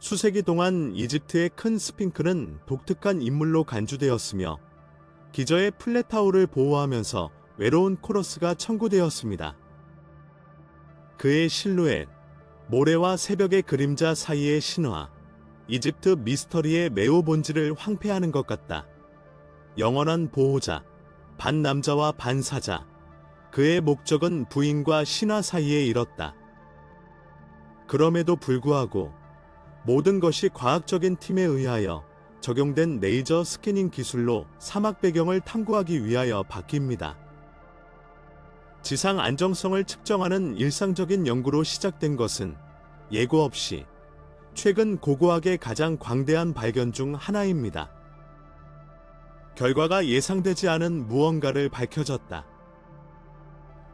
수세기 동안 이집트의 큰 스핑크는 독특한 인물로 간주되었으며 기저의 플레타우를 보호하면서 외로운 코러스가 청구되었습니다. 그의 실루엣, 모래와 새벽의 그림자 사이의 신화, 이집트 미스터리의 매우 본질을 황폐하는 것 같다. 영원한 보호자, 반 남자와 반 사자. 그의 목적은 부인과 신화 사이에 이뤘다. 그럼에도 불구하고 모든 것이 과학적인 팀에 의하여 적용된 레이저 스캐닝 기술로 사막 배경을 탐구하기 위하여 바뀝니다. 지상 안정성을 측정하는 일상적인 연구로 시작된 것은 예고 없이 최근 고고학의 가장 광대한 발견 중 하나입니다. 결과가 예상되지 않은 무언가를 밝혀졌다.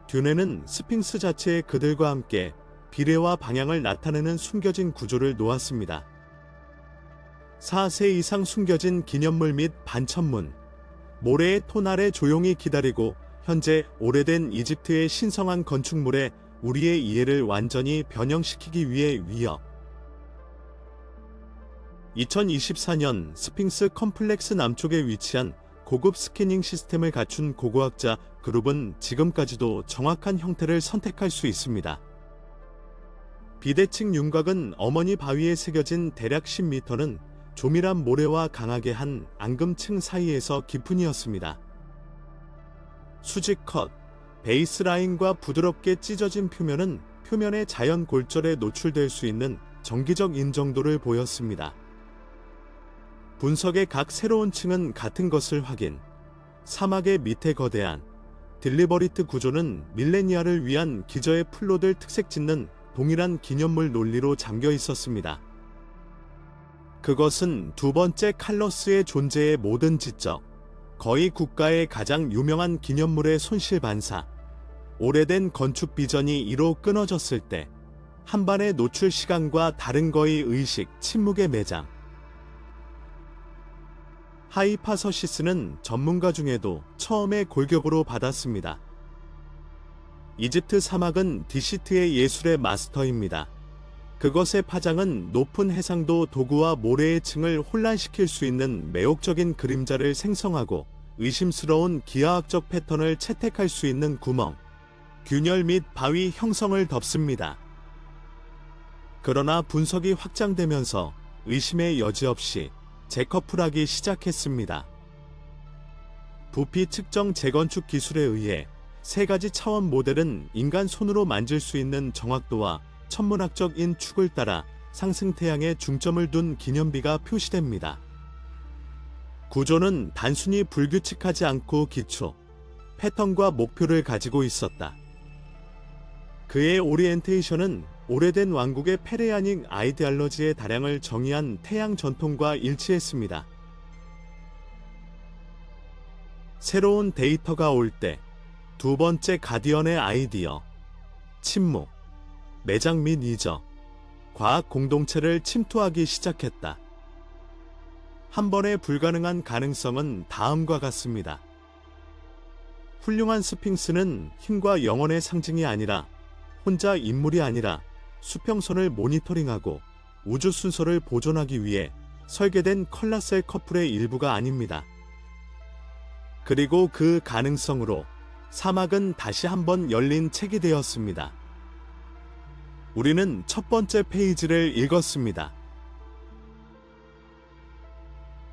듀네는 스핑스 자체의 그들과 함께 비례와 방향을 나타내는 숨겨진 구조를 놓았습니다. 4세 이상 숨겨진 기념물 및 반천문, 모래의 톤 아래 조용히 기다리고 현재 오래된 이집트의 신성한 건축물에 우리의 이해를 완전히 변형시키기 위해 위협. 2024년 스핑스 컴플렉스 남쪽에 위치한 고급 스캐닝 시스템을 갖춘 고고학자 그룹은 지금까지도 정확한 형태를 선택할 수 있습니다. 비대칭 윤곽은 어머니 바위에 새겨진 대략 10m는 조밀한 모래와 강하게 한 앙금층 사이에서 깊은이었습니다. 수직 컷, 베이스 라인과 부드럽게 찢어진 표면은 표면의 자연 골절에 노출될 수 있는 정기적 인정도를 보였습니다. 분석의 각 새로운 층은 같은 것을 확인. 사막의 밑에 거대한 딜리버리트 구조는 밀레니아를 위한 기저의 플로들 특색 짓는 동일한 기념물 논리로 잠겨 있었습니다. 그것은 두 번째 칼러스의 존재의 모든 지적, 거의 국가의 가장 유명한 기념물의 손실 반사, 오래된 건축 비전이 이로 끊어졌을 때, 한반의 노출 시간과 다른 거의 의식, 침묵의 매장. 하이파서시스는 전문가 중에도 처음에 골격으로 받았습니다. 이집트 사막은 디시트의 예술의 마스터입니다. 그것의 파장은 높은 해상도 도구와 모래의 층을 혼란시킬 수 있는 매혹적인 그림자를 생성하고 의심스러운 기하학적 패턴을 채택할 수 있는 구멍, 균열 및 바위 형성을 덮습니다. 그러나 분석이 확장되면서 의심의 여지 없이 재커플하기 시작했습니다. 부피 측정 재건축 기술에 의해 세 가지 차원 모델은 인간 손으로 만질 수 있는 정확도와 천문학적인 축을 따라 상승 태양에 중점을 둔 기념비가 표시됩니다. 구조는 단순히 불규칙하지 않고 기초, 패턴과 목표를 가지고 있었다. 그의 오리엔테이션은 오래된 왕국의 페레아닉 아이디알러지의 다량을 정의한 태양 전통과 일치했습니다. 새로운 데이터가 올 때 두 번째 가디언의 아이디어, 침묵, 매장 및 이적, 과학 공동체를 침투하기 시작했다. 한 번에 불가능한 가능성은 다음과 같습니다. 훌륭한 스핑스는 힘과 영혼의 상징이 아니라 혼자 인물이 아니라 수평선을 모니터링하고 우주 순서를 보존하기 위해 설계된 컬라셀 커플의 일부가 아닙니다. 그리고 그 가능성으로 사막은 다시 한번 열린 책이 되었습니다. 우리는 첫 번째 페이지를 읽었습니다.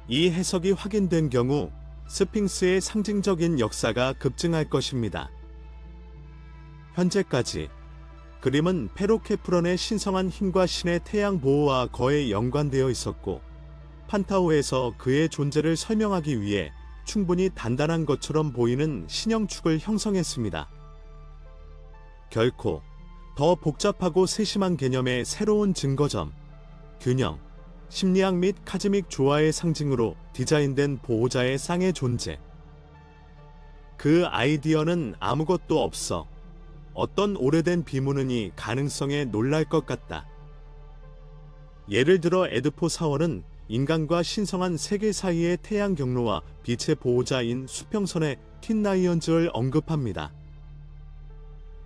이 해석이 확인된 경우 스핑스의 상징적인 역사가 급증할 것입니다. 현재까지 그림은 페로케프런의 신성한 힘과 신의 태양 보호와 거의 연관되어 있었고 판타오에서 그의 존재를 설명하기 위해 충분히 단단한 것처럼 보이는 신형축을 형성했습니다. 결코 더 복잡하고 세심한 개념의 새로운 증거점, 균형, 심리학 및 카즈믹 조화의 상징으로 디자인된 보호자의 쌍의 존재. 그 아이디어는 아무것도 없어 어떤 오래된 비문은이 가능성에 놀랄 것 같다. 예를 들어 에드포 사원은 인간과 신성한 세계 사이의 태양 경로와 빛의 보호자인 수평선의 틴나이언즈를 언급합니다.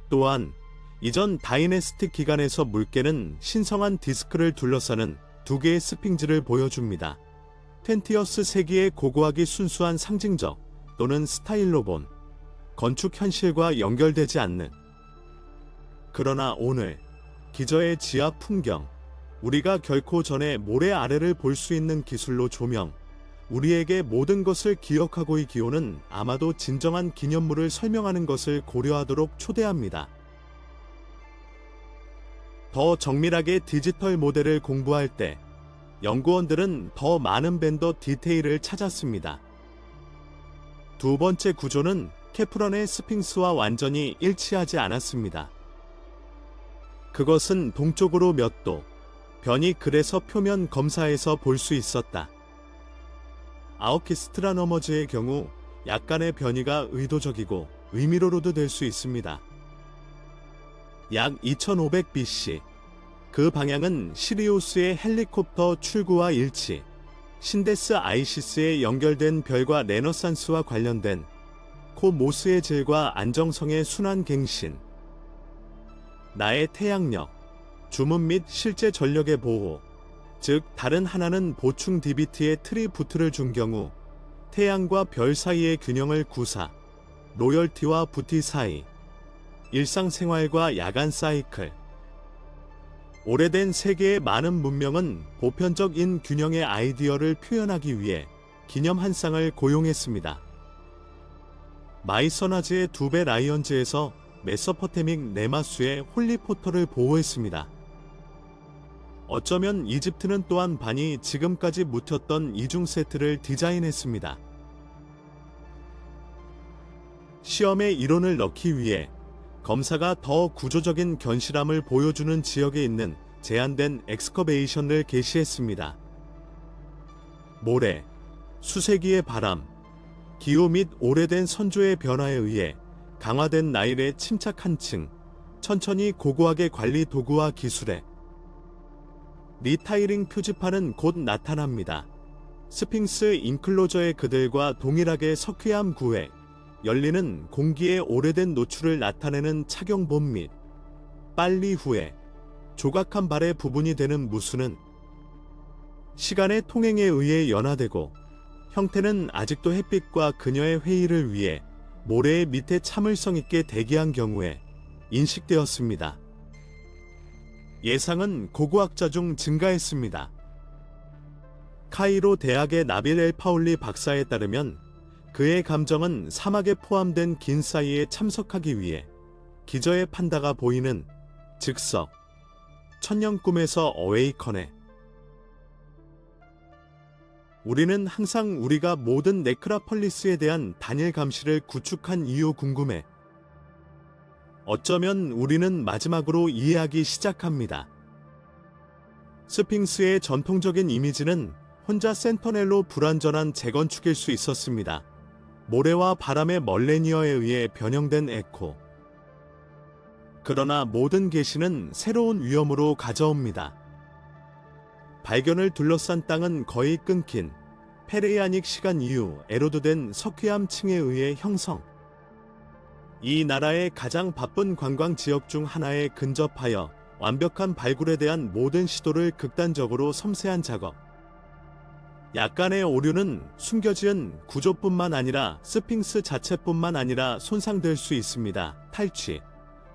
또한 이전 다이네스틱 기간에서 물개는 신성한 디스크를 둘러싸는 두 개의 스핑즈를 보여줍니다. 텐티어스 세기의 고고하기 순수한 상징적 또는 스타일로 본 건축 현실과 연결되지 않는 그러나 오늘 기저의 지하 풍경 우리가 결코 전에 모래 아래를 볼 수 있는 기술로 조명 우리에게 모든 것을 기억하고의 기호는 아마도 진정한 기념물을 설명하는 것을 고려하도록 초대합니다. 더 정밀하게 디지털 모델을 공부할 때 연구원들은 더 많은 밴더 디테일을 찾았습니다. 두 번째 구조는 케프런의 스핑스와 완전히 일치하지 않았습니다. 그것은 동쪽으로 몇 도, 변이 그래서 표면 검사에서 볼 수 있었다. 아오키스트라너머즈의 경우 약간의 변이가 의도적이고 의미로로도 될 수 있습니다. 약 2500 BC 그 방향은 시리우스의 헬리콥터 출구와 일치, 신데스 아이시스에 연결된 별과 레너산스와 관련된 코모스의 질과 안정성의 순환 갱신, 나의 태양력, 주문 및 실제 전력의 보호, 즉 다른 하나는 보충 DBT에 트리 부트를 준 경우 태양과 별 사이의 균형을 구사, 로열티와 부티 사이, 일상생활과 야간 사이클, 오래된 세계의 많은 문명은 보편적 인 균형의 아이디어를 표현하기 위해 기념 한 쌍을 고용했습니다. 마이서나즈의 두 배 라이언즈에서 메서퍼테믹 네마수의 홀리포터를 보호했습니다. 어쩌면 이집트는 또한 반이 지금까지 묻혔던 이중 세트를 디자인했습니다. 시험에 이론을 넣기 위해 검사가 더 구조적인 견실함을 보여주는 지역에 있는 제한된 엑스커베이션을 개시했습니다. 모래, 수세기의 바람, 기후 및 오래된 선조의 변화에 의해 강화된 나일의 침착 한 층, 천천히 고고하게 관리 도구와 기술에 리타이링 표지판은 곧 나타납니다. 스핑스 인클로저의 그들과 동일하게 석회암 구획, 열리는 공기의 오래된 노출을 나타내는 착용본 및 빨리 후에 조각한 발의 부분이 되는 무수는 시간의 통행에 의해 연화되고 형태는 아직도 햇빛과 그녀의 회의를 위해 모래의 밑에 참을성 있게 대기한 경우에 인식되었습니다. 예상은 고고학자 중 증가했습니다. 카이로 대학의 나빌 엘 파울리 박사에 따르면 그의 감정은 사막에 포함된 긴 사이에 참석하기 위해 기저의 판다가 보이는 즉석 천년 꿈에서 어웨이컨에 우리는 항상 우리가 모든 네크라폴리스에 대한 단일 감시를 구축한 이유 궁금해. 어쩌면 우리는 마지막으로 이해하기 시작합니다. 스핑스의 전통적인 이미지는 혼자 센터넬로 불완전한 재건축일 수 있었습니다. 모래와 바람의 멀레니어에 의해 변형된 에코. 그러나 모든 계시는 새로운 위험으로 가져옵니다. 발견을 둘러싼 땅은 거의 끊긴 페레이아닉 시간 이후 에로드된 석회암 층에 의해 형성. 이 나라의 가장 바쁜 관광 지역 중 하나에 근접하여 완벽한 발굴에 대한 모든 시도를 극단적으로 섬세한 작업. 약간의 오류는 숨겨진 구조뿐만 아니라 스핑스 자체뿐만 아니라 손상될 수 있습니다. 탈취,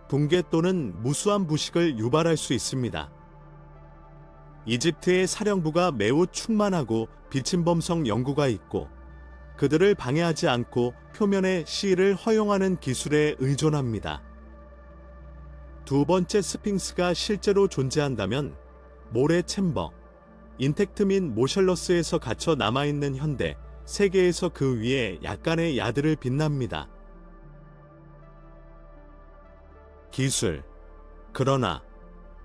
붕괴 또는 무수한 부식을 유발할 수 있습니다. 이집트의 사령부가 매우 충만하고 비침범성 연구가 있고 그들을 방해하지 않고 표면의 시를 허용하는 기술에 의존합니다. 두 번째 스핑스가 실제로 존재한다면 모래 챔버, 인텍트 및 모셜러스에서 갇혀 남아있는 현대 세계에서 그 위에 약간의 야들을 빛납니다. 기술. 그러나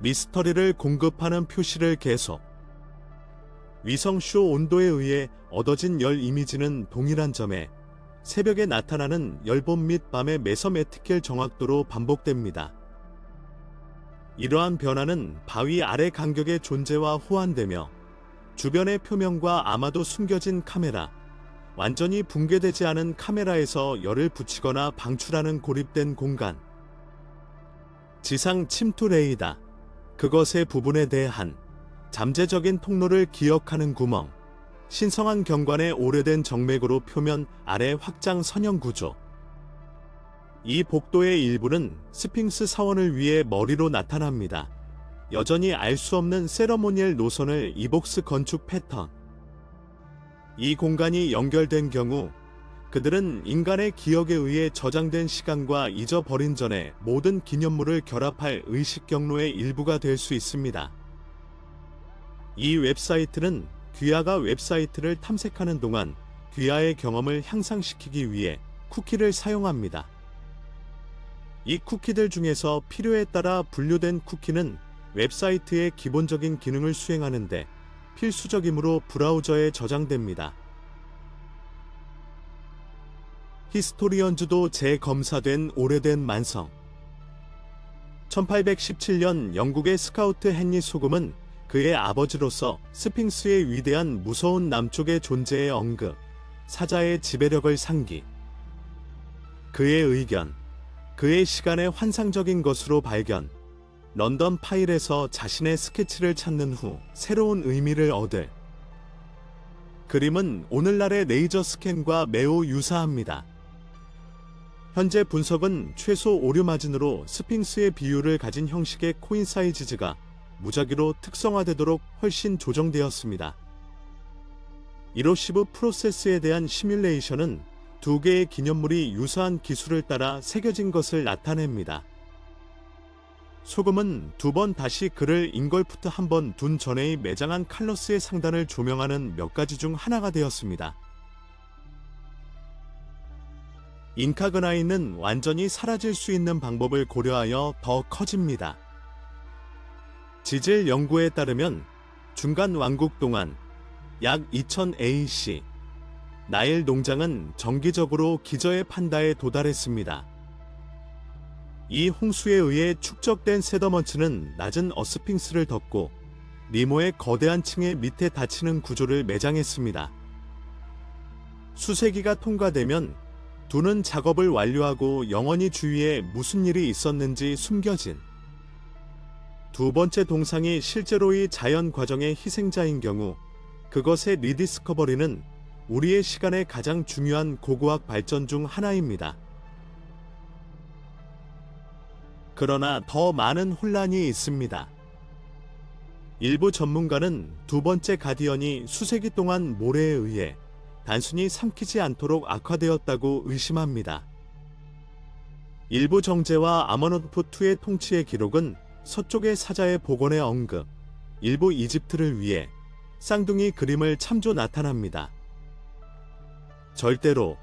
미스터리를 공급하는 표시를 계속. 위성쇼 온도에 의해 얻어진 열 이미지는 동일한 점에 새벽에 나타나는 열봄 및 밤의 메서메티켈 정확도로 반복됩니다. 이러한 변화는 바위 아래 간격의 존재와 호환되며 주변의 표면과 아마도 숨겨진 카메라, 완전히 붕괴되지 않은 카메라에서 열을 붙이거나 방출하는 고립된 공간, 지상 침투 레이다, 그것의 부분에 대한 잠재적인 통로를 기억하는 구멍, 신성한 경관의 오래된 정맥으로 표면 아래 확장 선형 구조. 이 복도의 일부는 스핑스 사원을 위해 머리로 나타납니다. 여전히 알 수 없는 세러모니얼 노선을 이복스 건축 패턴. 이 공간이 연결된 경우 그들은 인간의 기억에 의해 저장된 시간과 잊어버린 전에 모든 기념물을 결합할 의식 경로의 일부가 될 수 있습니다. 이 웹사이트는 귀하가 웹사이트를 탐색하는 동안 귀하의 경험을 향상시키기 위해 쿠키를 사용합니다. 이 쿠키들 중에서 필요에 따라 분류된 쿠키는 웹사이트의 기본적인 기능을 수행하는데 필수적이므로 브라우저에 저장됩니다. 히스토리언즈도 재검사된 오래된 만성. 1817년 영국의 스카우트 헨리 소금은 그의 아버지로서 스핑스의 위대한 무서운 남쪽의 존재의 언급, 사자의 지배력을 상기. 그의 의견, 그의 시간의 환상적인 것으로 발견, 런던 파일에서 자신의 스케치를 찾는 후 새로운 의미를 얻을. 그림은 오늘날의 레이저 스캔과 매우 유사합니다. 현재 분석은 최소 오류 마진으로 스핑스의 비율을 가진 형식의 코인 사이즈가 무작위로 특성화되도록 훨씬 조정되었습니다. 이로시브 프로세스에 대한 시뮬레이션은 두 개의 기념물이 유사한 기술을 따라 새겨진 것을 나타냅니다. 소금은 두 번 다시 그를 잉걸푸트 한 번 둔 전에의 매장한 칼로스의 상단을 조명하는 몇 가지 중 하나가 되었습니다. 인카그나이는 완전히 사라질 수 있는 방법을 고려하여 더 커집니다. 지질 연구에 따르면 중간 왕국 동안 약 2000 AC 나일 농장은 정기적으로 기저의 판다에 도달했습니다. 이 홍수에 의해 축적된 세더먼츠는 낮은 어스핑스를 덮고 리모의 거대한 층의 밑에 닫히는 구조를 매장했습니다. 수세기가 통과되면 두는 작업을 완료하고 영원히 주위에 무슨 일이 있었는지 숨겨진 두 번째 동상이 실제로의 자연 과정의 희생자인 경우 그것의 리디스커버리는 우리의 시간의 가장 중요한 고고학 발전 중 하나입니다. 그러나 더 많은 혼란이 있습니다. 일부 전문가는 두 번째 가디언이 수세기 동안 모래에 의해 단순히 삼키지 않도록 악화되었다고 의심합니다. 일부 정제와 아머노프2의 통치의 기록은 서쪽의 사자의 복원의 언급, 일부 이집트를 위해 쌍둥이 그림을 참조 나타납니다. 절대로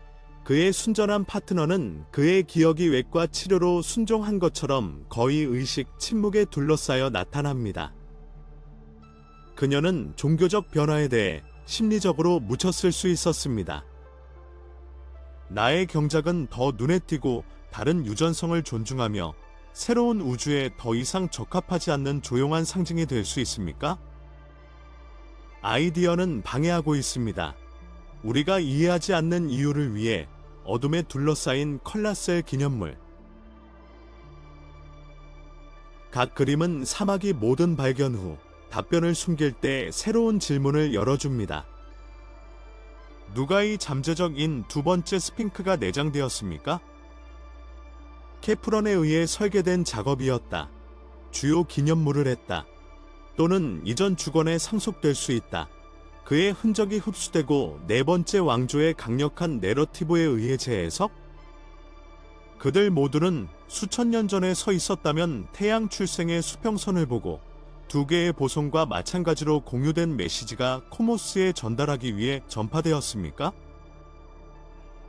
그의 순전한 파트너는 그의 기억이 외과 치료로 순종한 것처럼 거의 의식 침묵에 둘러싸여 나타납니다. 그녀는 종교적 변화에 대해 심리적으로 묻혔을 수 있었습니다. 나의 경작은 더 눈에 띄고 다른 유전성을 존중하며 새로운 우주에 더 이상 적합하지 않는 조용한 상징이 될 수 있습니까? 아이디어는 방해하고 있습니다. 우리가 이해하지 않는 이유를 위해 어둠에 둘러싸인 컬라셀 기념물. 각 그림은 사막이 모든 발견 후 답변을 숨길 때 새로운 질문을 열어줍니다. 누가 이 잠재적인 두 번째 스핑크가 내장되었습니까? 케프런에 의해 설계된 작업이었다. 주요 기념물을 했다. 또는 이전 주건에 상속될 수 있다. 그의 흔적이 흡수되고 네 번째 왕조의 강력한 내러티브에 의해 재해석? 그들 모두는 수천 년 전에 서 있었다면 태양 출생의 수평선을 보고 두 개의 보송과 마찬가지로 공유된 메시지가 코모스에 전달하기 위해 전파되었습니까?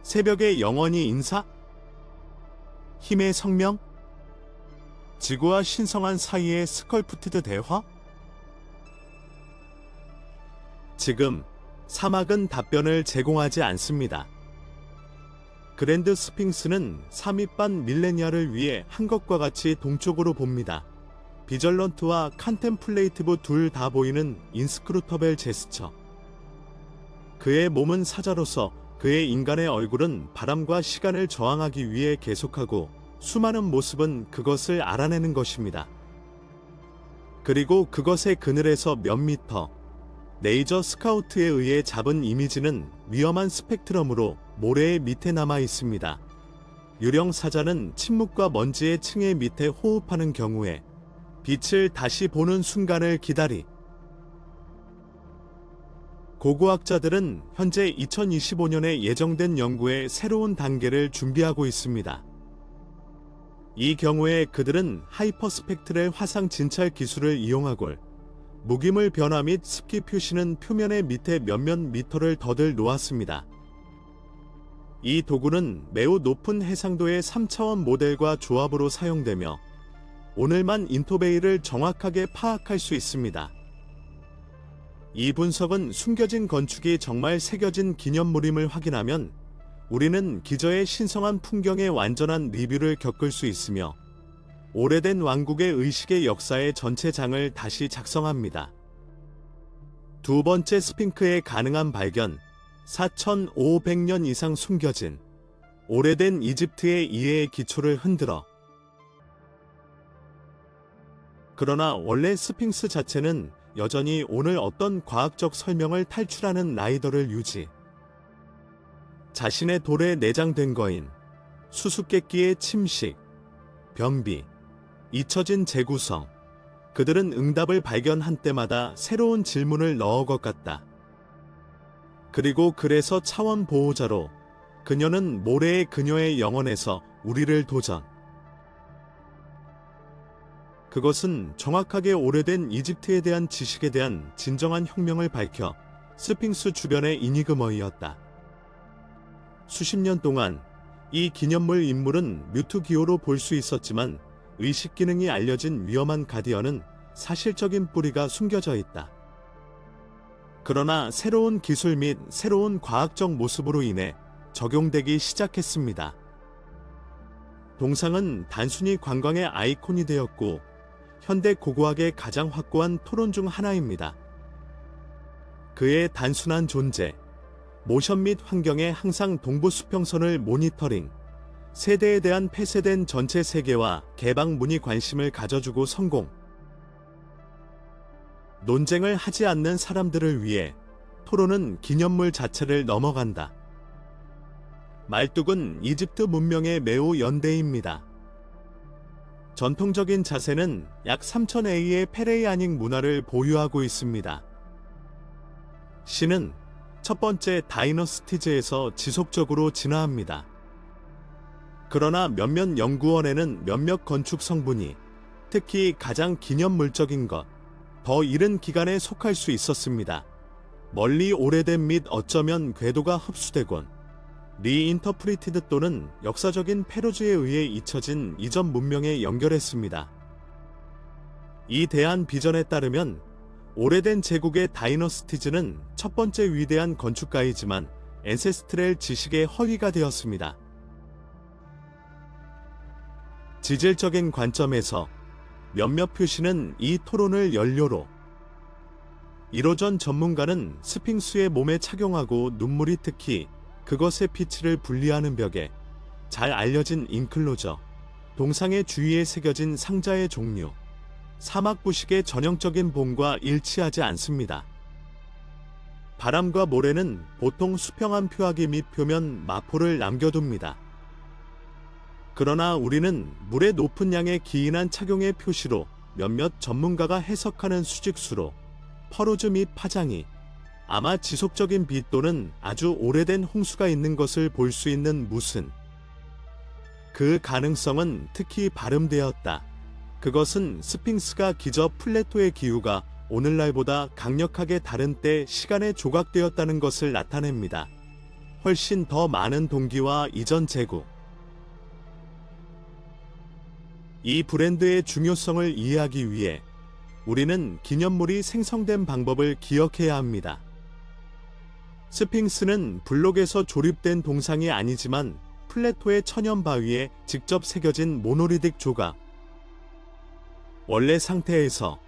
새벽에 영원히 인사? 힘의 성명? 지구와 신성한 사이의 스컬프티드 대화? 지금 사막은 답변을 제공하지 않습니다. 그랜드 스핑스는 3위반 밀레니아를 위해 한 것과 같이 동쪽으로 봅니다. 비절런트와 칸템플레이티브 둘 다 보이는 인스크루터벨 제스처. 그의 몸은 사자로서 그의 인간의 얼굴은 바람과 시간을 저항하기 위해 계속하고 수많은 모습은 그것을 알아내는 것입니다. 그리고 그것의 그늘에서 몇 미터 레이저 스카우트에 의해 잡은 이미지는 위험한 스펙트럼으로 모래의 밑에 남아 있습니다. 유령 사자는 침묵과 먼지의 층의 밑에 호흡하는 경우에 빛을 다시 보는 순간을 기다리 고고학자들은 현재 2025년에 예정된 연구의 새로운 단계를 준비하고 있습니다. 이 경우에 그들은 하이퍼스펙트럴 화상 진찰 기술을 이용하고 무기물 변화 및 습기 표시는 표면의 밑에 몇몇 미터를 더들 놓았습니다. 이 도구는 매우 높은 해상도의 3차원 모델과 조합으로 사용되며 오늘만 인토베이를 정확하게 파악할 수 있습니다. 이 분석은 숨겨진 건축이 정말 새겨진 기념물임을 확인하면 우리는 기저의 신성한 풍경의 완전한 리뷰를 겪을 수 있으며 오래된 왕국의 의식의 역사의 전체 장을 다시 작성합니다. 두 번째 스핑크의 가능한 발견, 4,500년 이상 숨겨진 오래된 이집트의 이해의 기초를 흔들어 그러나 원래 스핑스 자체는 여전히 오늘 어떤 과학적 설명을 탈출하는 라이더를 유지. 자신의 돌에 내장된 거인, 수수께끼의 침식, 변비, 잊혀진 재구성. 그들은 응답을 발견한 때마다 새로운 질문을 넣어 것 같다. 그리고 그래서 차원 보호자로 그녀는 모래의 그녀의 영혼에서 우리를 도전. 그것은 정확하게 오래된 이집트에 대한 지식에 대한 진정한 혁명을 밝혀 스핑스 주변의 이니그머이었다. 수십 년 동안 이 기념물 인물은 뮤트 기호로 볼 수 있었지만 의식 기능이 알려진 위험한 가디언은 사실적인 뿌리가 숨겨져 있다. 그러나 새로운 기술 및 새로운 과학적 모습으로 인해 적용되기 시작했습니다. 동상은 단순히 관광의 아이콘이 되었고 현대 고고학의 가장 확고한 토론 중 하나입니다. 그의 단순한 존재, 모션 및 환경에 항상 동부 수평선을 모니터링, 세대에 대한 폐쇄된 전체 세계와 개방문이 관심을 가져주고 성공. 논쟁을 하지 않는 사람들을 위해 토론은 기념물 자체를 넘어간다. 말뚝은 이집트 문명의 매우 연대입니다. 전통적인 자세는 약 3000A의 페레이아닉 문화를 보유하고 있습니다. 신은 첫 번째 다이너스티즈에서 지속적으로 진화합니다. 그러나 몇몇 연구원에는 몇몇 건축 성분이 특히 가장 기념물적인 것, 더 이른 기간에 속할 수 있었습니다. 멀리 오래된 및 어쩌면 궤도가 흡수되곤 리인터프리티드 또는 역사적인 페루즈에 의해 잊혀진 이전 문명에 연결했습니다. 이 대한 비전에 따르면 오래된 제국의 다이너스티즈는 첫 번째 위대한 건축가이지만 엔세스트렐 지식의 허위가 되었습니다. 지질적인 관점에서 몇몇 표시는 이 토론을 연료로 이로전 전문가는 스핑스의 몸에 착용하고 눈물이 특히 그것의 피치를 분리하는 벽에 잘 알려진 인클로저, 동상의 주위에 새겨진 상자의 종류, 사막 부식의 전형적인 봉과 일치하지 않습니다. 바람과 모래는 보통 수평한 표하기 및 표면 마포를 남겨둡니다. 그러나 우리는 물의 높은 양의 기인한 착용의 표시로 몇몇 전문가가 해석하는 수직수로 퍼로즈 및 파장이 아마 지속적인 비 또는 아주 오래된 홍수가 있는 것을 볼 수 있는 무슨 그 가능성은 특히 발음되었다. 그것은 스핑스가 기저 플레토의 기후가 오늘날보다 강력하게 다른 때 시간에 조각되었다는 것을 나타냅니다. 훨씬 더 많은 동기와 이전 제국. 이 브랜드의 중요성을 이해하기 위해 우리는 기념물이 생성된 방법을 기억해야 합니다. 스핑스는 블록에서 조립된 동상이 아니지만 플레토의 천연 바위에 직접 새겨진 모노리딕 조각. 원래 상태에서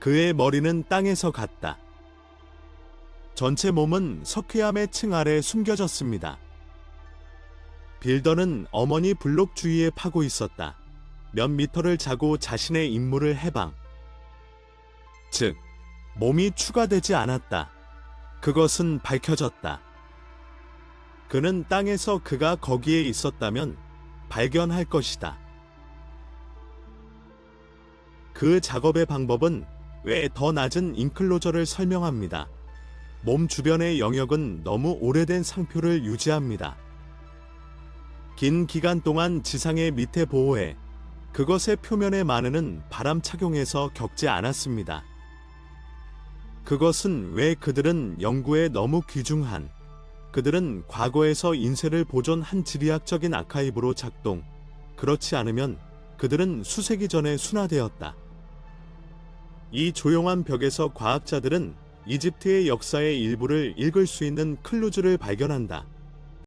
그의 머리는 땅에서 갔다. 전체 몸은 석회암의 층 아래 숨겨졌습니다. 빌더는 어머니 블록 주위에 파고 있었다. 몇 미터를 자고 자신의 임무를 해방. 즉, 몸이 추가되지 않았다. 그것은 밝혀졌다. 그는 땅에서 그가 거기에 있었다면 발견할 것이다. 그 작업의 방법은 왜 더 낮은 인클로저를 설명합니다. 몸 주변의 영역은 너무 오래된 상표를 유지합니다. 긴 기간 동안 지상의 밑에 보호해 그것의 표면에 많은 바람 착용해서 겪지 않았습니다. 그것은 왜 그들은 연구에 너무 귀중한 그들은 과거에서 인쇄를 보존한 지리학적인 아카이브로 작동. 그렇지 않으면 그들은 수세기 전에 순화되었다. 이 조용한 벽에서 과학자들은 이집트의 역사의 일부를 읽을 수 있는 클루즈를 발견한다.